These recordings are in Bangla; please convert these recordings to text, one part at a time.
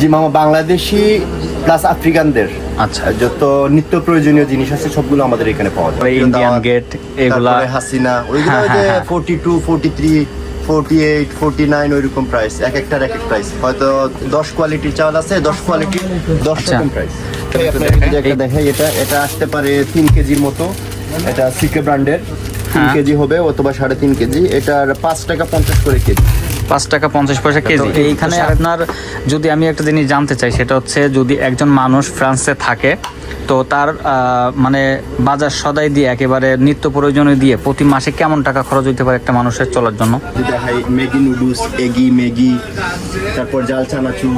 জি মামা বাংলাদেশি প্লাস আফ্রিকানদের। আচ্ছা। যত নিত্য প্রয়োজনীয় জিনিস আছে সবগুলো আমাদের এখানে পাওয়া যায়। ইন্ডিয়ান গেট এগুলা হাসিনা ওইগুলো হ্যাঁ, ওই যে হ্যাঁ, হ্যাঁ। ফোর্টি এইট ফোর্টি নাইন ওইরকম প্রাইস এক একটার এক এক প্রাইস হয়তো দশ কোয়ালিটির চাল আছে দশ কোয়ালিটি দশ আচ্ছা। রকম প্রাইস একটা দেখাই এটা এটা আসতে পারে তিন কেজির মতো। এটা সিকে ব্র্যান্ডের। তিন হ্যাঁ। কেজি হবে অথবা সাড়ে তিন কেজি। এটার পাঁচ টাকা পঞ্চাশ করে কেজি। পাঁচ টাকা পঞ্চাশ পয়সা কেজি। এইখানে আপনার যদি আমি একটা জিনিস জানতে চাই সেটা হচ্ছে যদি একজন মানুষ ফ্রান্সে থাকে তো তার মানে বাজার সদাই দিয়ে একেবারে নিত্য প্রয়োজনীয় দিয়ে প্রতি মাসে কেমন টাকা খরচ হইতে পারে একটা মানুষের চলার জন্য? দেখাই ম্যাগি নুডলস এগি ম্যাগি তারপর জাল চানাচুর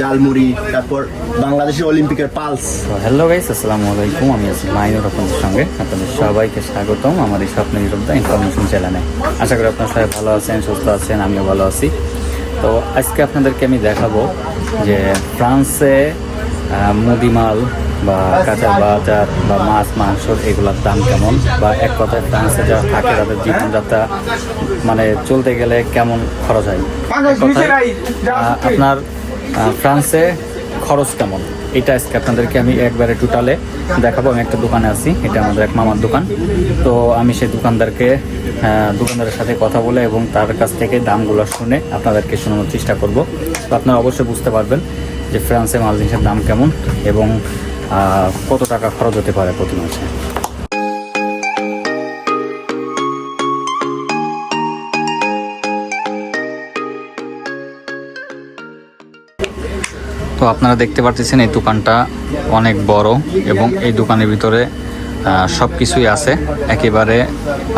জালমুড়ি তারপর বাংলাদেশের অলিম্পিকের পালস। হ্যালো গাইস আসসালামু আলাইকুম। আমি আছি মাইনুর আপনাদের সঙ্গে। আপনাদের সবাইকে স্বাগতম আমার এই স্বপ্ন নিরব্দা ইনফরমেশন চ্যানেলে। আশা করি আপনার সবাই ভালো আছেন সুস্থ আছেন আমিও ভালো আছি। তো আজকে আপনাদেরকে আমি দেখাবো যে ফ্রান্সে মুদিমাল বা কাঁচা বাজার বা মাছ মাংস এগুলোর দাম কেমন? বা এক কথায় ফ্রান্সে যারা থাকে তাদের জীবনযাত্রা মানে চলতে গেলে কেমন খরচ হয়? আপনার ফ্রান্সে খরচ কেমন? এটা আজকে আপনাদেরকে আমি একবারে টোটালে দেখাবো। আমি একটা দোকানে আছি এটা আমাদের এক মামার দোকান। তো আমি সেই দোকানদারকে দোকানদারের সাথে কথা বলে এবং তার কাছ থেকে দামগুলো শুনে আপনাদেরকে শোনানোর চেষ্টা করব। তো আপনারা অবশ্যই বুঝতে পারবেন যে ফ্রান্সে মাল জিনিসের দাম কেমন এবং কত টাকা খরচ হতে পারে প্রতি মাসে? তো আপনারা দেখতে পারতেছেন এই দোকানটা অনেক বড় এবং এই দোকানের ভিতরে সব কিছুই আছে। একেবারে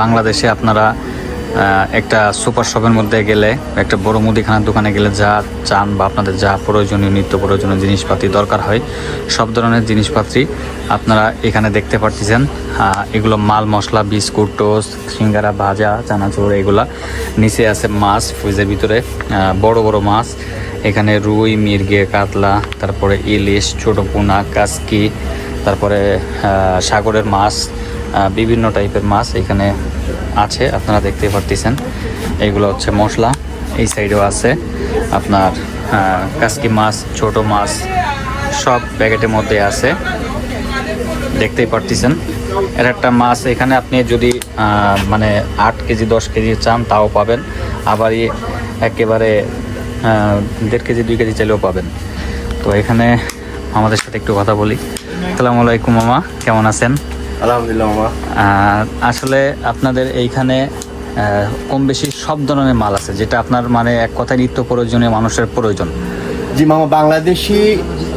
বাংলাদেশে আপনারা একটা সুপার শপের মধ্যে গেলে, একটা বড় মুদিখানার দোকানে গেলে যা চান বা আপনাদের যা প্রয়োজনীয়, নিত্য প্রয়োজনীয় জিনিসপাতি দরকার হয়, সব ধরনের জিনিসপাতি আপনারা এখানে দেখতে পারতেছেন। এগুলো মাল মশলা, বিস্কুট, টোস্ট, সিঙ্গারা, ভাজা, চানাচুর, এগুলা। নিচে আছে মাছ, ফ্রিজের ভিতরে বড় বড় মাছ। এখানে রুই, মির্গে, কাতলা, তারপরে ইলিশ, ছোট পোনা, কাসকি, তারপরে সাগরের মাছ বিভিন্ন টাইপের মাছ এখানে আছে, আপনারা দেখতে পারতেছেন। এইগুলো হচ্ছে মশলা, এই সাইডেও আছে। আপনার কাসকি মাছ, ছোট মাছ, সব প্যাকেটের মধ্যে আছে। দেখতেই পারতেছেন। এর একটা মাছ এখানে আপনি যদি মানে আট কেজি, দশ কেজি চান, তাও পাবেন। আবার একেবারে দেড় কেজি, দুই কেজি চাইলেও পাবেন। তো এখানে আমাদের সাথে একটু কথা বলি। আসসালামু আলাইকুম, মামা। কেমন আছেন? আলহামদুলিল্লাহ আসলে আপনাদের এইখানে কম বেশি সব ধরনের মাল আছে যেটা আপনার মানে এক কথায় নিত্য প্রয়োজনীয় মানুষের প্রয়োজন। জি মামা বাংলাদেশি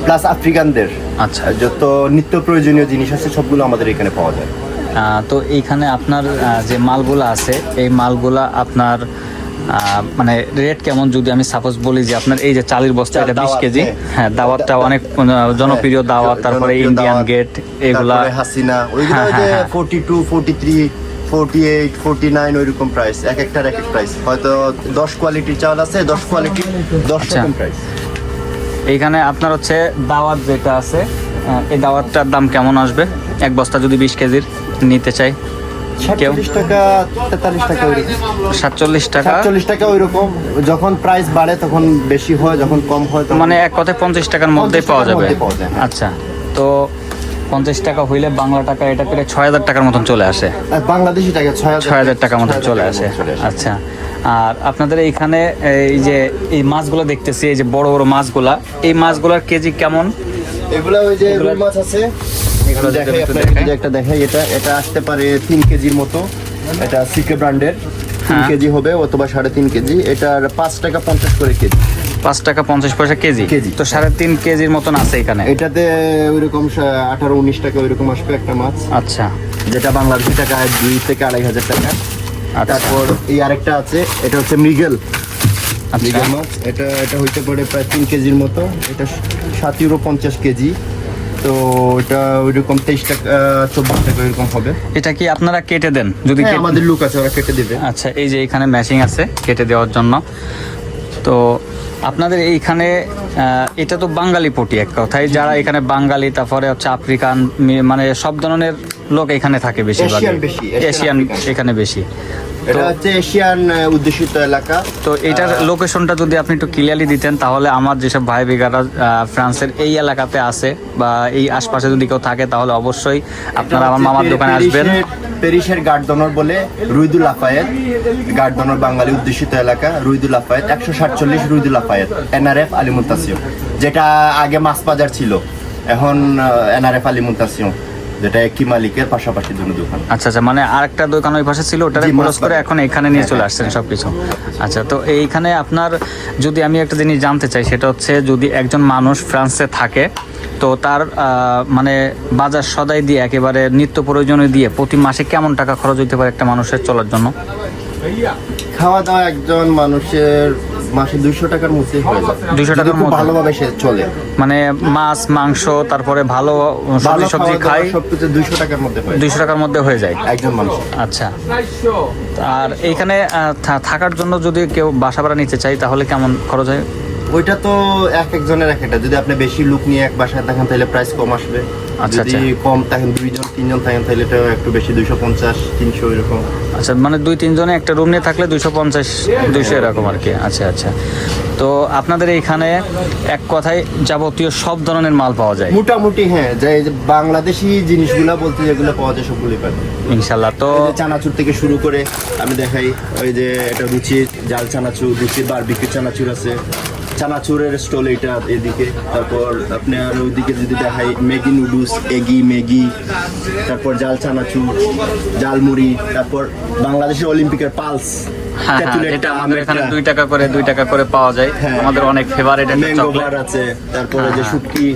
প্লাস আফ্রিকানদের। আচ্ছা। যত নিত্য প্রয়োজনীয় জিনিস আছে সবগুলো আমাদের এখানে পাওয়া যায়। তো এইখানে আপনার যে মালগুলা আছে এই মালগুলা আপনার মানে রেট কেমন যদি আমি সাপোজ বলি যে আপনার এই যে চালের বস্তা এটা বিশ কেজি হ্যাঁ। হ্যাঁ দাওয়াতটা অনেক জনপ্রিয় দাওয়াত হ্যাঁ, তারপরে ইন্ডিয়ান গেট এগুলা হাসিনা ওইগুলো যে। Forty two forty three forty eight forty nine ওইরকম প্রাইস এক একটার এক এক প্রাইস হয়তো দশ কোয়ালিটির চাল আছে দশ কোয়ালিটি দশ আচ্ছা। রকম প্রাইস এইখানে আপনার হচ্ছে দাওয়াত যেটা আছে এই দাওয়াতটার দাম কেমন আসবে এক বস্তা যদি বিশ কেজির নিতে চাই সাতচল্লিশ টাকা তেতাল্লিশ টাকা ওইরকম। সাতচল্লিশ টাকা? সাতচল্লিশ টাকা ওইরকম। যখন প্রাইস বাড়ে তখন বেশি হয় যখন কম হয় মানে এক কথায় পঞ্চাশ টাকার মধ্যেই 50 পাওয়া যাবে? হ্যাঁ। আচ্ছা তো পঞ্চাশ টাকা হইলে বাংলা টাকা এটা করে ছয় হাজার টাকার মতন চলে আসে। আর বাংলাদেশি টাকা ছয় হাজার টাকার মতন চলে আসে। আচ্ছা আর আপনাদের এইখানে এই যে এই মাছগুলো দেখতেছি এই যে বড় বড় মাছগুলা এই মাছগুলার কেজি কেমন? এগুলা ওই যে মাছ আছে একটু দেখাই এটা এটা আসতে পারে তিন কেজির মতো। এটা সিকে ব্র্যান্ডের। তিন হ্যাঁ। কেজি হবে অথবা সাড়ে তিন কেজি। এটার পাঁচ টাকা পঞ্চাশ করে কেজি। পাঁচ টাকা পঞ্চাশ পয়সা কেজি? কেজি। তো সাড়ে তিন কেজির মতন আছে এখানে? এটাতে ওইরকম আঠারো উনিশ টাকা ওইরকম আসবে একটা মাছ। আচ্ছা। যেটা বাংলাদেশি টাকা দুই থেকে আড়াই হাজার টাকা। আচ্ছা। তারপর এই আরেকটা আছে এটা হচ্ছে মৃগেল। আচ্ছা। মৃগেল মাছ। এটা এটা হইতে পারে প্রায় তিন কেজির মতো। এটা সাত ইউরো পঞ্চাশ কেজি। তো এটা ওইরকম তেইশ টাকা চব্বিশ টাকা ওইরকম হবে। এটা কি আপনারা কেটে দেন? যদি হ্যাঁ, আমাদের লুক আছে ওরা কেটে দেবে। আচ্ছা এই যে এখানে ম্যাচিং আছে কেটে দেওয়ার জন্য। তো আপনাদের এইখানে এটা তো বাঙালি পটি এক কথায়। যারা এখানে বাঙালি তারপরে হচ্ছে আফ্রিকান মানে সব ধরনের লোক এখানে থাকে বেশিরভাগ এশিয়ান বেশি, এশিয়ান এশিয়ান এখানে বেশি। এটা হচ্ছে এশিয়ান উদ্দেশিত এলাকা। তো এটার লোকেশনটা যদি আপনি একটু ক্লিয়ারলি দিতেন তাহলে আমার যেসব ভাই বেগারা ফ্রান্সের এই এলাকাতে আছে বা এই আশপাশে যদি কেউ থাকে তাহলে অবশ্যই আপনারা আমার মামার দোকানে আসবেন। প্যারিসের গার্ডনর বলে রুইদুল লাফায়েত গার্ডনর বাঙালি উদ্দেশিত এলাকা রুইদুল লাফায়েত একশো সাতচল্লিশ রুইদুল লাফায়েত এনআরএফ আলিমুন্তাসিও যেটা আগে মাছ বাজার ছিল এখন এনআরএফ আলিমুন্তাসিও যেটা একই মালিকের পাশাপাশি দুটো দোকান। আচ্ছা আচ্ছা মানে আরেকটা দোকান ওই পাশে ছিল ওটা জি, ক্লোজ করে এখন এখানে নিয়ে চলে আসছেন সবকিছু। আচ্ছা তো এইখানে আপনার যদি আমি একটা জিনিস জানতে চাই সেটা হচ্ছে যদি একজন মানুষ ফ্রান্সে থাকে তো তার মানে বাজার সদাই দিয়ে একেবারে নিত্য প্রয়োজনীয় দিয়ে প্রতি মাসে কেমন টাকা খরচ হইতে পারে একটা মানুষের চলার জন্য? খাওয়া দাওয়া একজন মানুষের মাসে দুইশো টাকার মধ্যে হয়ে যায়। 200 টাকার খুব? ভালোভাবে সে চলে। মানে মাছ মাংস তারপরে ভালো সবজি সবজি খাই সবকিছু দুইশো টাকার মধ্যে হয়ে দুইশো টাকার মধ্যে হয়ে যায়। একজন মানুষ। আচ্ছা। আর এইখানে থাকার জন্য যদি কেউ বাসা ভাড়া নিতে চাই তাহলে কেমন খরচ হয়? ওইটা তো এক একজনের এক একটা। যদি আপনি বেশি লোক নিয়ে এক বাসায় থাকেন তাহলে প্রাইস কম আসবে। আচ্ছা, যদি কম থাকেন দুইজন তিনজন থাকেন তাহলে এটা একটু বেশি দুইশো পঞ্চাশ তিনশো এরকম। আচ্ছা মানে দুই তিনজনে একটা রুম নিয়ে থাকলে দুইশো পঞ্চাশ দুইশো এরকম আর কি। আচ্ছা আচ্ছা। তো আপনাদের এইখানে এক কথায় যাবতীয় সব ধরনের মাল পাওয়া যায়। মোটামুটি হ্যাঁ যে বাংলাদেশি জিনিসগুলা বলতে যেগুলো পাওয়া যায় সবগুলোই পাবে ইনশাল্লাহ তো চানাচুর থেকে শুরু করে আমি দেখাই ওই যে এটা রুচি জাল চানাচুর রুচি বারবিকিউ চানাচুর আছে। চানাচুরের স্টল এটা এদিকে, তারপর আপনার ওইদিকে যদি দেখাই, ম্যাগি নুডলস, এগি, ম্যাগি, তারপর জাল চানাচুর, জালমুড়ি, তারপর বাংলাদেশের অলিম্পিকের পালস। এটা আমাদের এখানে দুই টাকা করে দুই টাকা করে পাওয়া যায়। হ্যাঁ। আমাদের অনেক ফেভারিট একটা চকলেট আছে তারপরে যে হ্যাঁ। শুটকি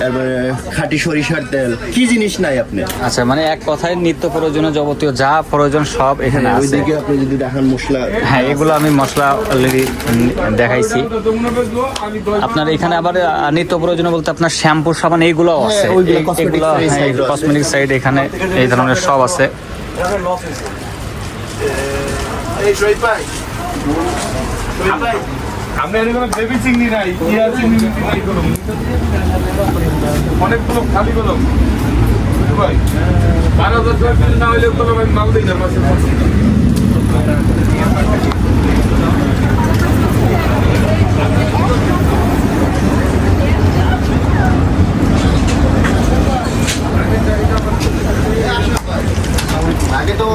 তারপরে খাঁটি সরিষার তেল। কি জিনিস নাই আপনি? আচ্ছা মানে এক কথায় নিত্য প্রয়োজনীয় যাবতীয় যা প্রয়োজন সব এখানে আছে। ওইদিকে আপনি যদি দেখেন মশলা। হ্যাঁ এগুলো আমি মশলা অলরেডি দেখাইছি। আপনার এখানে আবার নিত্য প্রয়োজনীয় বলতে আপনার শ্যাম্পু সাবান এইগুলো আছে। হ্যাঁ, এগুলো। কসমেটিক সাইড এখানে এই ধরনের সব আছে। আমি আর কোনো বেবি চিংড়ি নাই ইয়া চিংড়ি নাই কোনো অনেকগুলো খালি করলাম ভাই বারো হাজার টাকা না হইলে তো আমি মাল দিই না মাসে। আগে তো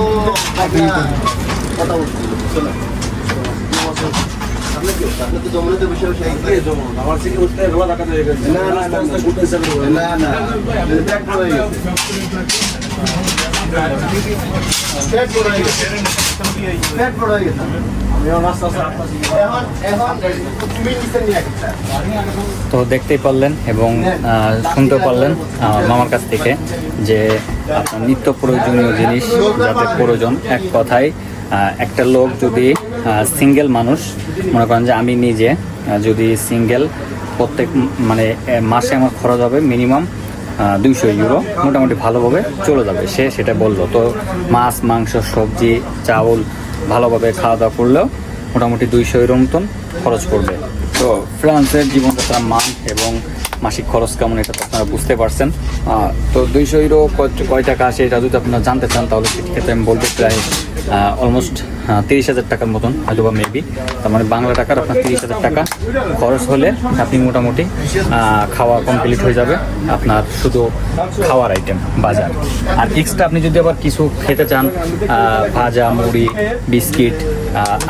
তো দেখতেই পারলেন এবং শুনতে পারলেন মামার কাছ থেকে যে নিত্য প্রয়োজনীয় জিনিস যাতে প্রয়োজন এক কথায়। একটা লোক যদি সিঙ্গেল মানুষ, মনে করেন যে আমি নিজে যদি সিঙ্গেল প্রত্যেক মানে মাসে আমার খরচ হবে মিনিমাম দুইশো ইউরো মোটামুটি ভালোভাবে চলে যাবে। সে সেটা বলল। তো মাছ, মাংস, সবজি, চাউল ভালোভাবে খাওয়া দাওয়া করলেও মোটামুটি দুইশো ইউরো মতন খরচ করবে। তো ফ্রান্সের জীবনযাত্রার মান এবং মাসিক খরচ কেমন এটা তো আপনারা বুঝতে পারছেন। তো দুইশো ইউরো কয়- টাকা আসে এটা যদি আপনারা জানতে চান, তাহলে সেক্ষেত্রে আমি বলতে প্রায় অলমোস্ট তিরিশ হাজার টাকার মতন হয়তো বা মেবি তার মানে বাংলা টাকার আপনার তিরিশ হাজার টাকা। খরচ হলে আপনি মোটামুটি খাওয়া কমপ্লিট হয়ে যাবে আপনার শুধু খাওয়ার আইটেম বাজার। আর এক্সট্রা আপনি যদি আবার কিছু খেতে চান ভাজা, মুড়ি, বিস্কিট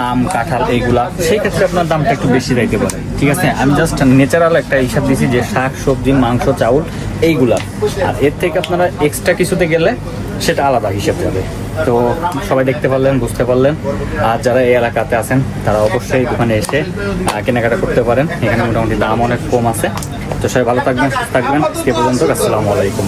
আম, কাঁঠাল এইগুলা সেই ক্ষেত্রে আপনার দামটা একটু বেশি রাখতে পারে। ঠিক আছে? আমি জাস্ট ন্যাচারাল একটা হিসাব দিছি যে শাক, সবজি, মাংস, চাউল, এইগুলা। আর এর থেকে আপনারা এক্সট্রা কিছুতে গেলে সেটা আলাদা হিসাব যাবে। তো সবাই দেখতে পারলেন, বুঝতে পারলেন। আর যারা এই এলাকাতে আছেন, তারা অবশ্যই দোকানে এসে কেনাকাটা করতে পারেন। এখানে মোটামুটি দাম অনেক কম আছে। তো সবাই ভালো থাকবেন, সুস্থ থাকবেন। সে পর্যন্ত আসসালামু আলাইকুম।